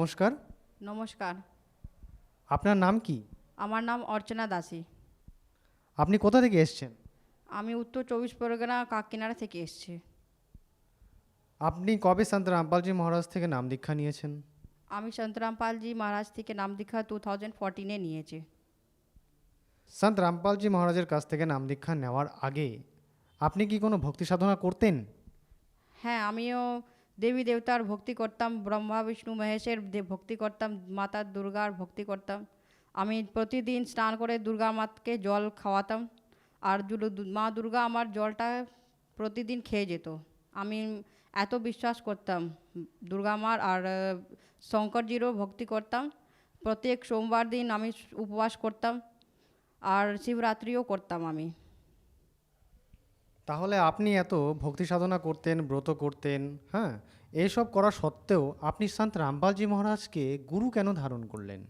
নমস্কার। নমস্কার। আপনার নাম কি? আমার নাম অর্চনা দাসী। আপনি কোথা থেকে এসছেন? আমি উত্তর চব্বিশ পরগনা কাকিনাড়া থেকে এসেছি। আপনি কবে সন্ত রামপালজি মহারাজ থেকে নাম দীক্ষা নিয়েছেন? আমি সন্তরাম রামপালজি মহারাজ থেকে নাম দীক্ষা টু থাউজেন্ড ফোরটিনে নিয়েছি। সন্ত রামপালজি মহারাজের কাছ থেকে নাম দীক্ষা নেওয়ার আগে আপনি কি কোনো ভক্তি সাধনা করতেন? হ্যাঁ আমিও দেবী দেবতার ভক্তি করতাম, ব্রহ্মা, বিষ্ণু, মহেশের ভক্তি করতাম, মাতা দুর্গার ভক্তি করতাম। আমি প্রতিদিন স্নান করে দুর্গা মাতকে জল খাওয়াতাম। আর মা দুর্গা আমার জলটা প্রতিদিন খেয়ে যেত। আমি এত বিশ্বাস করতাম দুর্গা মার। আর শঙ্করজিরও ভক্তি করতাম। প্রত্যেক সোমবার দিন আমি উপবাস করতাম। আর শিবরাত্রিও করতাম আমি। তাহলে আপনি এত ভক্তি সাধনা করতেন, ব্রত করতেন হ্যাঁ? এসব করা সত্ত্বেও আপনি সন্ত রামপালজি মহারাজকে গুরু কেন ধারণ করলেন?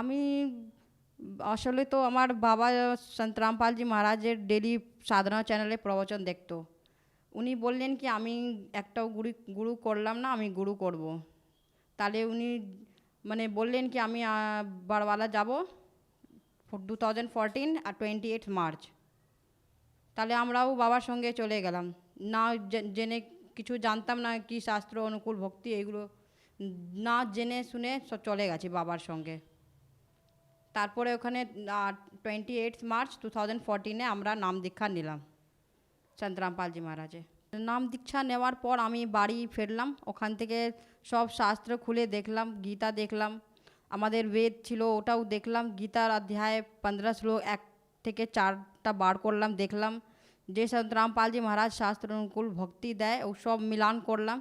আমি আসলে তো আমার বাবা সন্ত রামপালজি মহারাজের ডেলি সাধনা চ্যানেলে প্রবচন দেখতো। উনি বললেন কি, আমি একটাও গুরু গুরু করলাম না, আমি গুরু করব। তাহলে উনি মানে বললেন কি, আমি বারওয়ালা যাব টু থাউজেন্ড ফোরটিন আর টোয়েন্টি এইট মার্চ। তাহলে আমরাও বাবার সঙ্গে চলে গেলাম। না জেনে কিছু জানতাম না কি শাস্ত্র, অনুকূল ভক্তি, এগুলো না জেনে শুনে সব চলে গেছি বাবার সঙ্গে। তারপরে ওখানে twenty eight March two thousand ফোরটিনে আমরা নাম দীক্ষা নিলাম চন্দ্রামপালজি মহারাজে। নাম দীক্ষা নেওয়ার পর আমি বাড়ি ফিরলাম, ওখান থেকে সব শাস্ত্র খুলে দেখলাম, গীতা দেখলাম, আমাদের বেদ ছিল ওটাও দেখলাম, গীতার অধ্যায় পনেরো শ্লোক এক থেকে চারটা বার করলাম, দেখলাম যে চন্দ্রামপালজি মহারাজ শাস্ত্র অনুকূল ভক্তি দেয়, ও সব মিলান করলাম।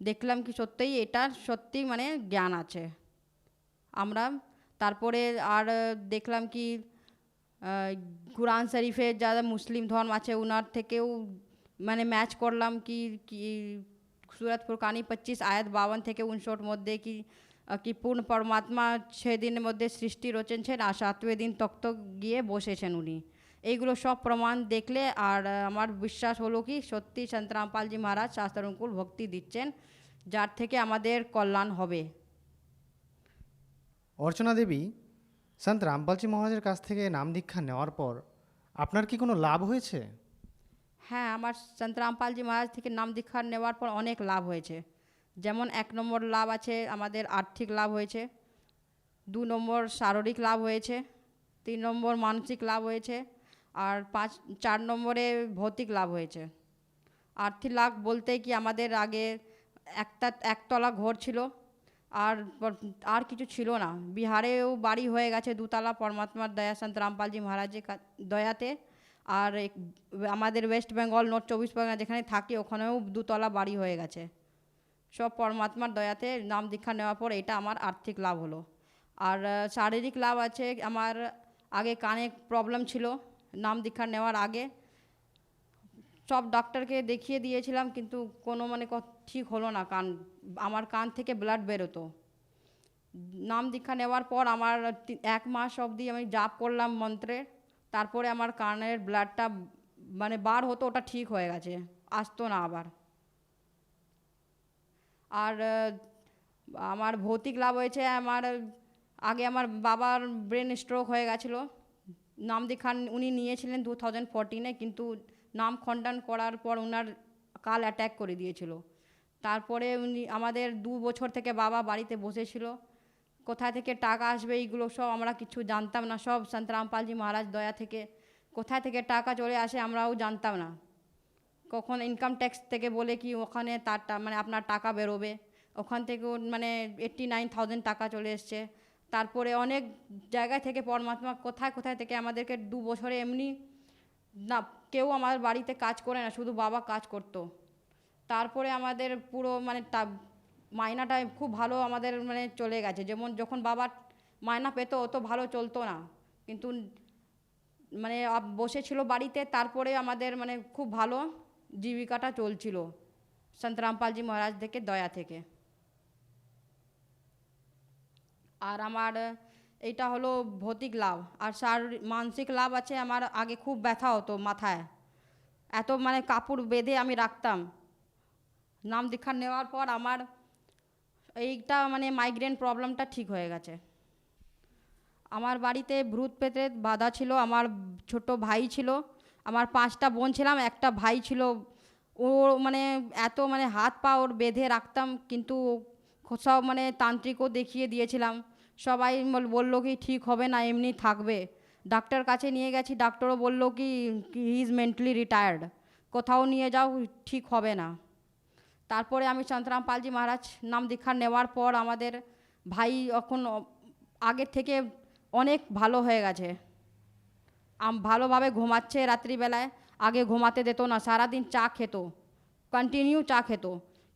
দেখলাম কি সত্যিই এটা সত্যি মানে জ্ঞান আছে। আমরা তারপরে আর দেখলাম কি কুরআন শরীফে যারা মুসলিম ধর্ম আছে ওনার থেকেও মানে ম্যাচ করলাম কি কি সুরত ফুরকানি পঁচিশ আয়াত বাবন থেকে উনষট মধ্যে কি কি পূর্ণ পরমাত্মা দিনের মধ্যে সৃষ্টি রচেছেন আর সাতवें দিন তক্ত গিয়ে বসেছেন উনি। এইগুলো সব প্রমাণ দেখলে আর আমার বিশ্বাস হলো কি সত্যি সন্তরামপালজি মহারাজ শাস্ত্রানুকূল ভক্তি দিচ্ছেন যার থেকে আমাদের কল্যাণ হবে। অর্চনা দেবী সন্ত রামপালজি মহারাজের কাছ থেকে নাম দীক্ষা নেওয়ার পর আপনার কি কোনো লাভ হয়েছে? হ্যাঁ আমার সন্তরামপালজি মহারাজ থেকে নাম দীক্ষা নেওয়ার পর অনেক লাভ হয়েছে। যেমন এক নম্বর লাভ আছে আমাদের আর্থিক লাভ হয়েছে, দু নম্বর শারীরিক লাভ হয়েছে, তিন নম্বর মানসিক লাভ হয়েছে, আর পাঁচ, চার নম্বরে ভৌতিক লাভ হয়েছে। আর্থিক লাভ বলতে কি আমাদের আগে একটা, একতলা ঘর ছিল, আর আর কিছু ছিল না। বিহারেও বাড়ি হয়ে গেছে দুতলা পরমাত্মার দয়া রামপালজি মহারাজের দয়াতে, আর আমাদের ওয়েস্ট বেঙ্গল, নর্থ চব্বিশ পরগনা যেখানে থাকি ওখানেও দুতলা বাড়ি হয়ে গেছে। সব পরমাত্মার দয়াতে নাম দীক্ষা নেওয়ার পর এটা আমার আর্থিক লাভ হলো। আর শারীরিক লাভ আছে, আমার আগে কানে প্রবলেম ছিল নাম দীক্ষা নেওয়ার আগে। সব ডাক্তারকে দেখিয়ে দিয়েছিলাম, কিন্তু কোনো মানে ঠিক হলো না কান, আমার কান থেকে ব্লাড বেরোতো। নাম দীক্ষা নেওয়ার পর আমার এক মাস অবধি আমি জাপ করলাম মন্ত্রে, তারপরে আমার কানের ব্লাডটা মানে বার হতো, ওটা ঠিক হয়ে গেছে, আসতো না আবার। আর আমার ভৌতিক লাভ হয়েছে, আমার, আগে আমার বাবার ব্রেন স্ট্রোক হয়ে গেছিল। নাম দীক্ষা উনি নিয়েছিলেন টু থাউজেন্ড ফোরটিনে কিন্তু নাম খণ্ডন করার পর ওনার কাল অ্যাট্যাক করে দিয়েছিল। তারপরে উনি আমাদের দু বছর থেকে বাবা বাড়িতে বসেছিল। কোথা থেকে টাকা আসবে এইগুলো সব আমরা কিছু জানতাম না, সব সন্তরামপালজি মহারাজ দয়া থেকে। কোথায় থেকে টাকা চলে আসে আমরাও জানতাম না। কখন ইনকাম ট্যাক্স থেকে বলে কি ওখানে তার মানে আপনার টাকা বেরোবে। ওখান থেকে মানে এইট্টি নাইন থাউজেন্ড টাকা চলে এসছে। তারপরে অনেক জায়গা থেকে পরমাত্মা কোথায় কোথায় থেকে আমাদেরকে দু বছরে এমনি না, কেউ আমার বাড়িতে কাজ করে না, শুধু বাবা কাজ করতো। তারপরে আমাদের পুরো মানে টা- মাইনাটা খুব ভালো আমাদের মানে চলে গেছে। যেমন যখন বাবা মায়না পেতো, অত ভালো চলতো না। কিন্তু মানে বসেছিল বাড়িতে, তারপরে আমাদের মানে খুব ভালো। জীবিকাটা চলছিল। সন্তরামপালজি মহারাজ থেকে, দয়া থেকে। আর আমার, এইটা হলো ভৌতিক লাভ। আর শারীরিক মানসিক লাভ আছে, আমার আগে খুব ব্যথা হতো মাথায়। এত মানে কাপড় বেঁধে আমি রাখতাম। নাম দীক্ষা নেওয়ার পর আমার এইটা মানে মাইগ্রেন প্রবলেমটা ঠিক হয়ে গেছে। আমার বাড়িতে ভূত পেতে বাধা ছিল, আমার ছোট ভাই ছিল। আমার পাঁচটা বোন ছিলাম, একটা ভাই ছিল। ও মানে এত মানে হাত পা ওর বেঁধে রাখতাম, কিন্তু সব মানে তান্ত্রিকও দেখিয়ে দিয়েছিলাম। সবাই বল- বলল কি ঠিক হবে না, এমনি থাকবে। ডাক্তার কাছে নিয়ে গেছি, ডাক্তারও বলল কি হি ইজ মেন্টালি রিটায়ার্ড কোথাও নিয়ে যাও, ঠিক হবে না। তারপরে আমি চন্দ্রাম পালজি মহারাজ নাম দীক্ষা নেওয়ার পর আমাদের ভাই এখন আগের থেকে অনেক ভালো হয়ে গেছে। ভালোভাবে ঘুমাচ্ছে রাত্রিবেলায়। আগে ঘুমাতে দিত না, সারাদিন চা খেত কন্টিনিউ চা খেত।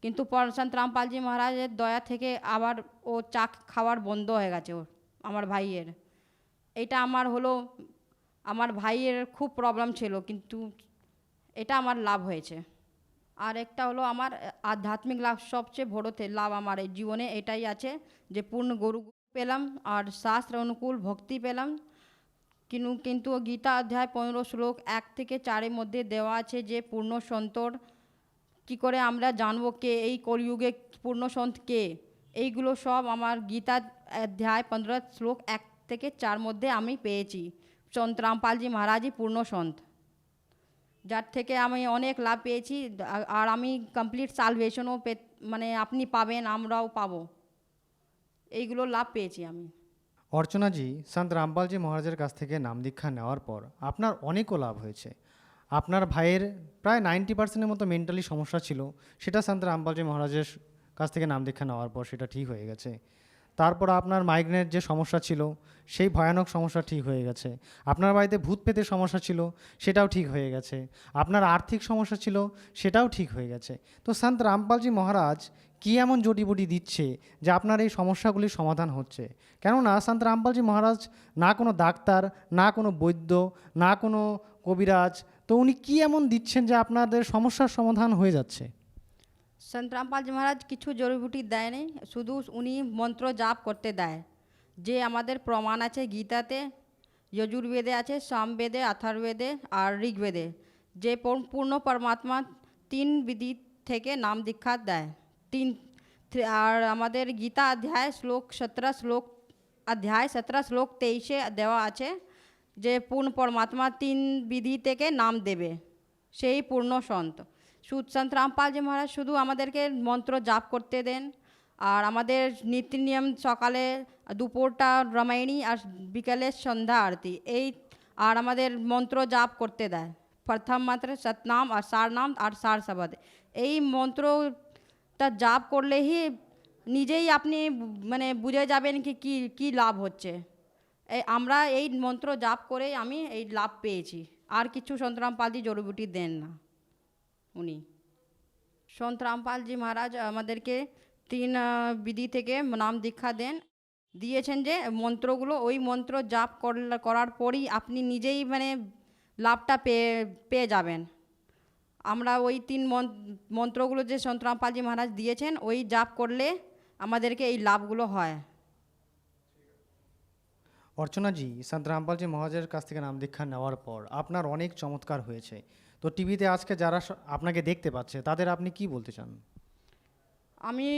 কিন্তু সন্ত রামপালজি মহারাজের দয়া থেকে আবার ও চা খাওয়ার বন্ধ হয়ে গেছে ওর, আমার ভাইয়ের। এটা আমার হলো, আমার ভাইয়ের খুব প্রবলেম ছিল, কিন্তু এটা আমার লাভ হয়েছে। আর একটা হলো আমার আধ্যাত্মিক লাভ, সবচেয়ে বড় লাভ আমার এই জীবনে এটাই আছে যে পূর্ণ গরু পেলাম, আর শাস্ত্র অনুকূল ভক্তি পেলাম। কিন্তু কিন্তু গীতা অধ্যায় পনেরো শ্লোক এক থেকে চারের মধ্যে দেওয়া আছে যে পূর্ণ সন্তর কি করে আমরা জানব কে, এই কলিযুগে পূর্ণ সন্ত কে? এইগুলো সব আমার গীতা অধ্যায় পনেরো শ্লোক এক থেকে চার মধ্যে আমি পেয়েছি। সন্ত রামপালজি মহারাজই পূর্ণ সন্ত। যার থেকে আমি অনেক লাভ পেয়েছি, আর আমি কমপ্লিট সালভেশনও পে মানে আপনি পাবেন, আমরাও পাবো। এইগুলো লাভ পেয়েছি আমি। অর্চনাজি সন্ত রামপালজি মহারাজের কাছ থেকে নাম দীক্ষা নেওয়ার পর আপনার অনেকও লাভ হয়েছে। আপনার ভাইয়ের প্রায় নাইনটি পার্সেন্টের মতো মেন্টালি সমস্যা ছিল, সেটা সন্ত রামপালজি মহারাজের কাছ থেকে নাম দীক্ষা নেওয়ার পর সেটা ঠিক হয়ে গেছে। তারপর আপনার মাইগ্রেনের যে সমস্যা ছিল, সেই ভয়ানক সমস্যা ঠিক হয়ে গেছে। আপনার বাড়িতে ভূত পেতে সমস্যা ছিল, সেটাও ঠিক হয়ে গেছে। আপনার আর্থিক সমস্যা ছিল, সেটাও ঠিক হয়ে গেছে। তো সন্ত রামপালজি মহারাজ কী এমন জটিবুটি দিচ্ছে যে আপনার এই সমস্যাগুলির সমাধান হচ্ছে? কেননা সন্ত রামপালজি মহারাজ না কোনো ডাক্তার, না কোনো বৈদ্য, না কোনো কবিরাজ, তো উনি কী এমন দিচ্ছেন যে আপনাদের সমস্যার সমাধান হয়ে যাচ্ছে? সন্ত রামপালজি মহারাজ কিছু জড়িবুটি দেয়নি, শুধু উনি মন্ত্র জাপ করতে দেয়। যে আমাদের প্রমাণ আছে গীতাতে, যজুর্বেদে আছে, সামবেদে অথর্বেদে আর ঋগ্বেদে। যে পূর্ণ পরমাত্মা তিন বিধি থেকে নাম দীক্ষা দেয়। তিন আর আমাদের গীতা অধ্যায় শ্লোক সতেরো, শ্লোক, অধ্যায় সতেরো, শ্লোক তেইশে দেওয়া আছে যে পূর্ণ পরমাত্মা তিন বিধি থেকে নাম দেবে। সেই পূর্ণ সন্ত। সুদ সন্ত রামপালজি মহারাজ শুধু আমাদেরকে মন্ত্র জাপ করতে দেন। আর আমাদের নীতি নিয়ম সকালে দুপুরটা রামায়ণী আর বিকালে সন্ধ্যা আরতি। এই আর আমাদের মন্ত্র জাপ করতে দেয়। প্রথম মাত্র সতনাম আর সার নাম আর সার শব্দ এই মন্ত্রটা জাপ করলেই নিজেই আপনি মানে বুঝে যাবেন কি, কী কী লাভ হচ্ছে। আমরা এই মন্ত্র জাপ করে আমি এই লাভ পেয়েছি। আর কিছু সন্তরাম পালজি জড়িবুটি দেন না উনি। সন্ত রামপালজি মহারাজ আমাদেরকে তিন বিধি থেকে নাম দীক্ষা দেন। দিয়েছেন যে মন্ত্রগুলো, ওই মন্ত্র জাপ করার পরই আপনি নিজেই মানে লাভটা পেয়ে পেয়ে যাবেন। আমরা ওই তিন মন- মন্ত্রগুলো যে সন্ত রামপালজি মহারাজ দিয়েছেন ওই জাপ করলে আমাদেরকে এই লাভগুলো হয়। অর্চনাজি সন্ত রামপালজি মহারাজের কাছ থেকে নাম দীক্ষা নেওয়ার পর আপনার অনেক চমৎকার হয়েছে। তো টিভিতে আজকে যারা আপনাকে দেখতে পাচ্ছে তাদের আপনি কি বলতে চান? আমি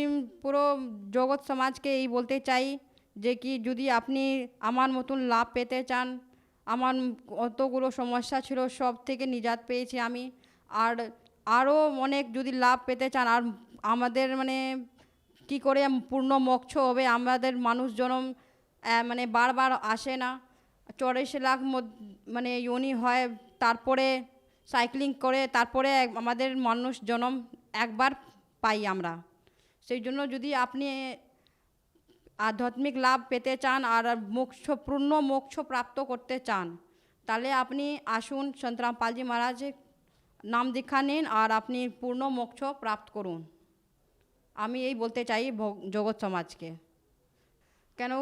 পুরো জগৎ সমাজকে এই বলতে চাই যে কি যদি আপনি আমার মতন লাভ পেতে চান আমার কতগুলো সমস্যা ছিল সব থেকে নিজাত পেয়েছি আমি আর আরও অনেক যদি লাভ পেতে চান, আর আমাদের মানে কি করে পূর্ণ মোক্ষ হবে, আমাদের মানুষ জনম মানে বারবার আসে না। চৌরাশি লাখ মানে ইউনি হয়, তারপরে সাইক্লিং করে, তারপরে আমাদের মানুষ জনম একবার পাই আমরা। সেই জন্য যদি আপনি আধ্যাত্মিক লাভ পেতে চান, আর মোক্ষ, পূর্ণ মোক্ষ প্রাপ্ত করতে চান, তাহলে আপনি আসুন সন্তরাম পালজি মহারাজের নাম দীক্ষা নিন আর আপনি পূর্ণ মোক্ষ প্রাপ্ত করুন। আমি এই বলতে চাই জগৎ সমাজকে। কেন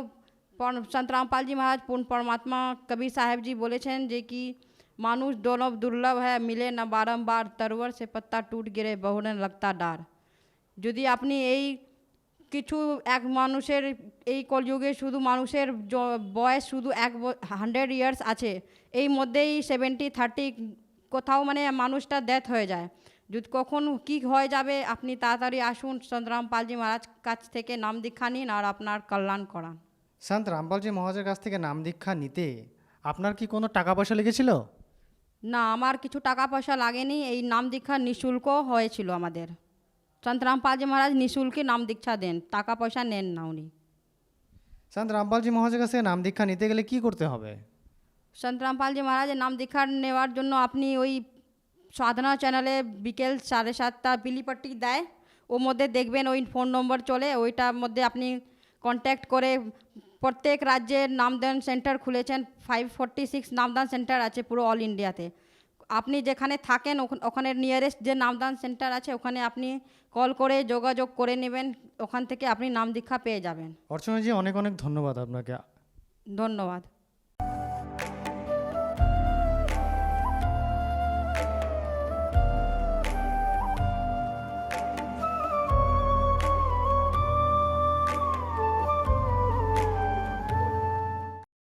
সন্ত রামপালজি মহারাজ পূর্ণ পরমাত্মা কবির সাহেবজি বলেছেন যে কি মানুষ দোনব দুর্লভ হ্যাঁ মিলে না বারম্বার তরুয়ার সে পত্তা টুট গেলে বহুনে লগতা ডার। যদি আপনি এই কিছু এক মানুষের, এই কলযুগে শুধু মানুষের বয়স শুধু এক হান্ড্রেড ইয়ার্স আছে, এই মধ্যেই সেভেন্টি থার্টি কোথাও মানে মানুষটা ডেথ হয়ে যায়। যদি কখন কী হয়ে যাবে আপনি তাড়াতাড়ি আসুন সন্তরাম পালজি মহারাজ কাছ থেকে নাম দীক্ষা নিন আর আপনার কল্যাণ করান। সন্ত রামপালজি মহারাজের কাছ থেকে নাম দীক্ষা নিতে আপনার কি কোনো টাকা পয়সা লেগেছিল? না আমার কিছু টাকা পয়সা লাগেনি এই নাম দীক্ষা নিঃশুল্ক হয়েছিল আমাদের। সন্তরাম পালজি মহারাজ নিঃশুল্কে নাম দীক্ষা দেন টাকা পয়সা নেন না উনি। সন্ত রামপালজি মহারাজের কাছ থেকে নাম দীক্ষা নিতে গেলে কি করতে হবে? সন্তরাম পালজি মহারাজের নাম দীক্ষা নেওয়ার জন্য আপনি ওই সাধনা চ্যানেলে বিকেল সাড়ে সাতটা বিলিপট্টি দেয় ওর মধ্যে দেখবেন ওই ফোন নম্বর চলে ওইটার মধ্যে আপনি কন্ট্যাক্ট করে প্রত্যেক রাজ্যে নামদান সেন্টার খুলেছেন ফাইভ ফোরটি সিক্স নামদান সেন্টার আছে পুরো অল ইন্ডিয়াতে আপনি যেখানে থাকেন ওখান- ওখানে নিয়ারেস্ট যে নামদান সেন্টার আছে ওখানে আপনি কল করে যোগাযোগ করে নেবেন ওখান থেকে আপনি নাম দীক্ষা পেয়ে যাবেন। অর্চনাজি অনেক অনেক ধন্যবাদ আপনাকে। ধন্যবাদ।